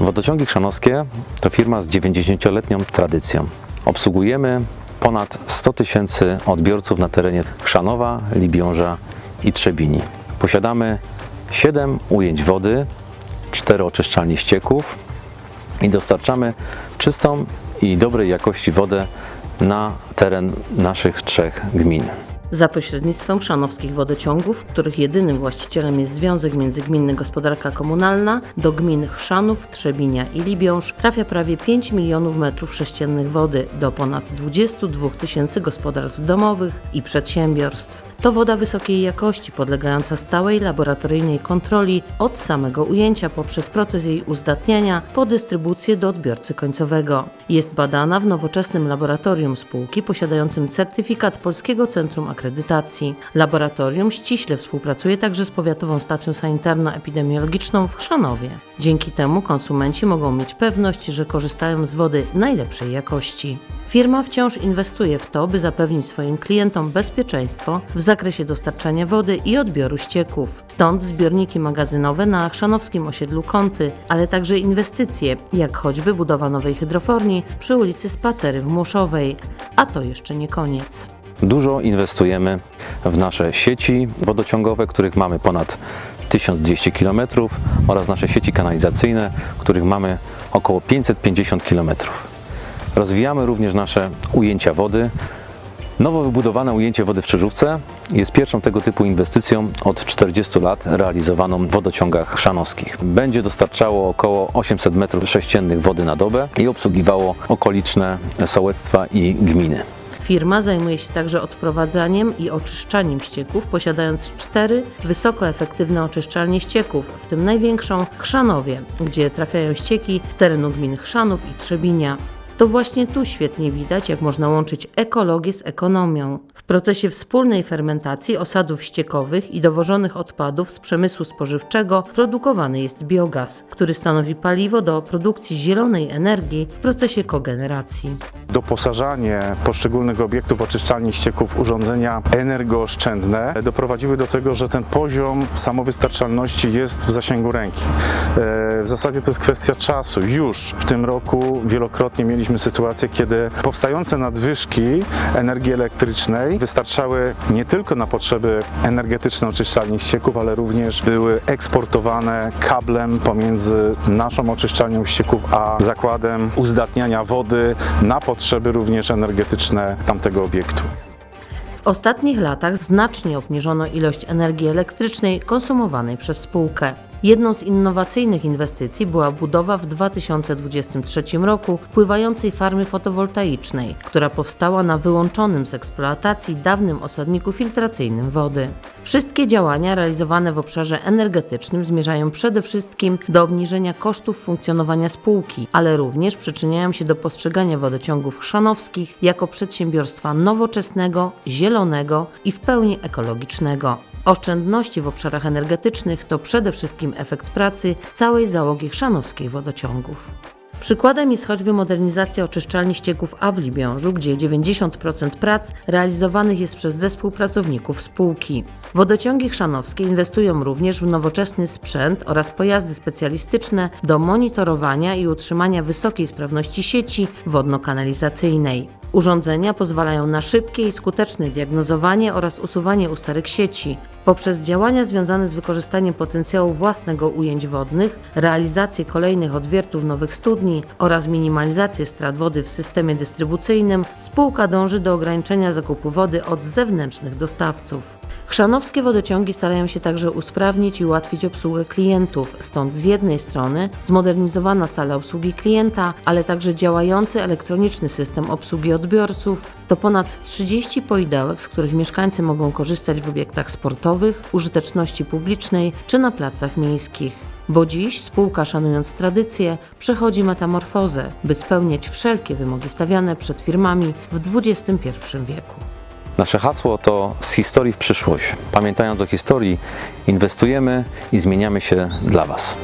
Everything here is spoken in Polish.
Wodociągi Chrzanowskie to firma z 90-letnią tradycją. Obsługujemy ponad 100 tysięcy odbiorców na terenie Chrzanowa, Libiąża i Trzebini. Posiadamy 7 ujęć wody, 4 oczyszczalnie ścieków i dostarczamy czystą i dobrej jakości wodę na teren naszych trzech gmin. Za pośrednictwem chrzanowskich wodociągów, których jedynym właścicielem jest Związek Międzygminny Gospodarka Komunalna, do gmin Chrzanów, Trzebinia i Libiąż trafia prawie 5 milionów metrów sześciennych wody do ponad 22 tysięcy gospodarstw domowych i przedsiębiorstw. To woda wysokiej jakości, podlegająca stałej laboratoryjnej kontroli od samego ujęcia poprzez proces jej uzdatniania po dystrybucję do odbiorcy końcowego. Jest badana w nowoczesnym laboratorium spółki posiadającym certyfikat Polskiego Centrum Akredytacji. Laboratorium ściśle współpracuje także z Powiatową Stacją Sanitarno-Epidemiologiczną w Chrzanowie. Dzięki temu konsumenci mogą mieć pewność, że korzystają z wody najlepszej jakości. Firma wciąż inwestuje w to, by zapewnić swoim klientom bezpieczeństwo w zakresie dostarczania wody i odbioru ścieków. Stąd zbiorniki magazynowe na chrzanowskim osiedlu Kąty, ale także inwestycje, jak choćby budowa nowej hydroforni przy ulicy Spacery w Muszowej. A to jeszcze nie koniec. Dużo inwestujemy w nasze sieci wodociągowe, których mamy ponad 1200 km oraz nasze sieci kanalizacyjne, których mamy około 550 km. Rozwijamy również nasze ujęcia wody. Nowo wybudowane ujęcie wody w Czyżówce jest pierwszą tego typu inwestycją od 40 lat realizowaną w wodociągach chrzanowskich. Będzie dostarczało około 800 m3 wody na dobę i obsługiwało okoliczne sołectwa i gminy. Firma zajmuje się także odprowadzaniem i oczyszczaniem ścieków, posiadając cztery wysokoefektywne oczyszczalnie ścieków, w tym największą Chrzanowie, gdzie trafiają ścieki z terenu gmin Chrzanów i Trzebinia. To właśnie tu świetnie widać, jak można łączyć ekologię z ekonomią. W procesie wspólnej fermentacji osadów ściekowych i dowożonych odpadów z przemysłu spożywczego produkowany jest biogaz, który stanowi paliwo do produkcji zielonej energii w procesie kogeneracji. Doposażanie poszczególnych obiektów oczyszczalni ścieków w urządzenia energooszczędne doprowadziły do tego, że ten poziom samowystarczalności jest w zasięgu ręki. E, W zasadzie to jest kwestia czasu. Już w tym roku wielokrotnie mieliśmy sytuację, kiedy powstające nadwyżki energii elektrycznej wystarczały nie tylko na potrzeby energetyczne oczyszczalni ścieków, ale również były eksportowane kablem pomiędzy naszą oczyszczalnią ścieków a zakładem uzdatniania wody na potrzeby również energetyczne tamtego obiektu. W ostatnich latach znacznie obniżono ilość energii elektrycznej konsumowanej przez spółkę. Jedną z innowacyjnych inwestycji była budowa w 2023 roku pływającej farmy fotowoltaicznej, która powstała na wyłączonym z eksploatacji dawnym osadniku filtracyjnym wody. Wszystkie działania realizowane w obszarze energetycznym zmierzają przede wszystkim do obniżenia kosztów funkcjonowania spółki, ale również przyczyniają się do postrzegania wodociągów chrzanowskich jako przedsiębiorstwa nowoczesnego, zielonego i w pełni ekologicznego. Oszczędności w obszarach energetycznych to przede wszystkim efekt pracy całej załogi chrzanowskiej wodociągów. Przykładem jest choćby modernizacja oczyszczalni ścieków A w Libiążu, gdzie 90% prac realizowanych jest przez zespół pracowników spółki. Wodociągi chrzanowskie inwestują również w nowoczesny sprzęt oraz pojazdy specjalistyczne do monitorowania i utrzymania wysokiej sprawności sieci wodno-kanalizacyjnej. Urządzenia pozwalają na szybkie i skuteczne diagnozowanie oraz usuwanie usterek sieci. Poprzez działania związane z wykorzystaniem potencjału własnego ujęć wodnych, realizację kolejnych odwiertów nowych studni oraz minimalizację strat wody w systemie dystrybucyjnym, spółka dąży do ograniczenia zakupu wody od zewnętrznych dostawców. Chrzanowskie wodociągi starają się także usprawnić i ułatwić obsługę klientów, stąd z jednej strony zmodernizowana sala obsługi klienta, ale także działający elektroniczny system obsługi odbiorców, to ponad 30 poidełek, z których mieszkańcy mogą korzystać w obiektach sportowych, użyteczności publicznej czy na placach miejskich. Bo dziś spółka, szanując tradycję, przechodzi metamorfozę, by spełniać wszelkie wymogi stawiane przed firmami w XXI wieku. Nasze hasło to z historii w przyszłość. Pamiętając o historii, inwestujemy i zmieniamy się dla Was.